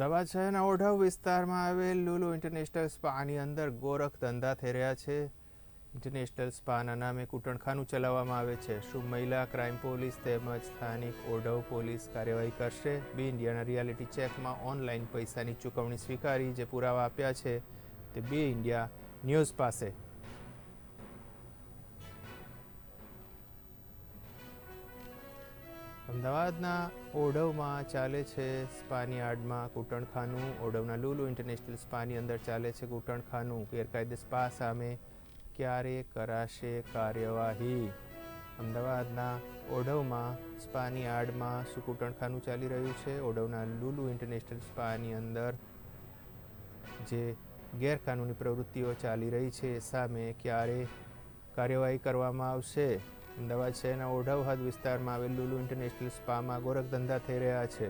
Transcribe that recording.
અમદાવાદ શહેરના ઓઢવ વિસ્તારમાં આવેલ લુલુ ઇન્ટરનેશનલ સ્પાની અંદર ગોરખ ધંધા થઈ રહ્યા છે. ઇન્ટરનેશનલ સ્પાના નામે કૂટણખાનું ચલાવવામાં આવે છે. શું મહિલા ક્રાઇમ પોલીસ તેમજ સ્થાનિક ઓઢવ પોલીસ કાર્યવાહી કરશે? બી ઇન્ડિયાના રિયાલિટી ચેકમાં ઓનલાઈન પૈસાની ચૂકવણી સ્વીકારી જે પુરાવા આપ્યા છે તે બી ઇન્ડિયા ન્યૂઝ પાસે અમદાવાદના ઓઢવમાં ચાલે છે સ્પાની આડમાં કૂટણખાનું. ઓઢવના લુલુ ઇન્ટરનેશનલ સ્પાની અંદર ચાલે છે કૂટણખાનું. ગેરકાયદે સ્પા સામે ક્યારે કરાશે કાર્યવાહી? અમદાવાદના ઓઢવમાં સ્પાની આડમાં શું કૂટણખાનું ચાલી રહ્યું છે? ઓઢવના લુલુ ઇન્ટરનેશનલ સ્પાની અંદર જે ગેરકાનૂની પ્રવૃત્તિઓ ચાલી રહી છે સામે ક્યારે કાર્યવાહી કરવામાં આવશે? અમદાવાદ શહેરના ઓઢવ હદ વિસ્તારમાં આવેલ લુલુ ઇન્ટરનેશનલ સ્પામાં ગોરખ ધંધા થઈ રહ્યા છે.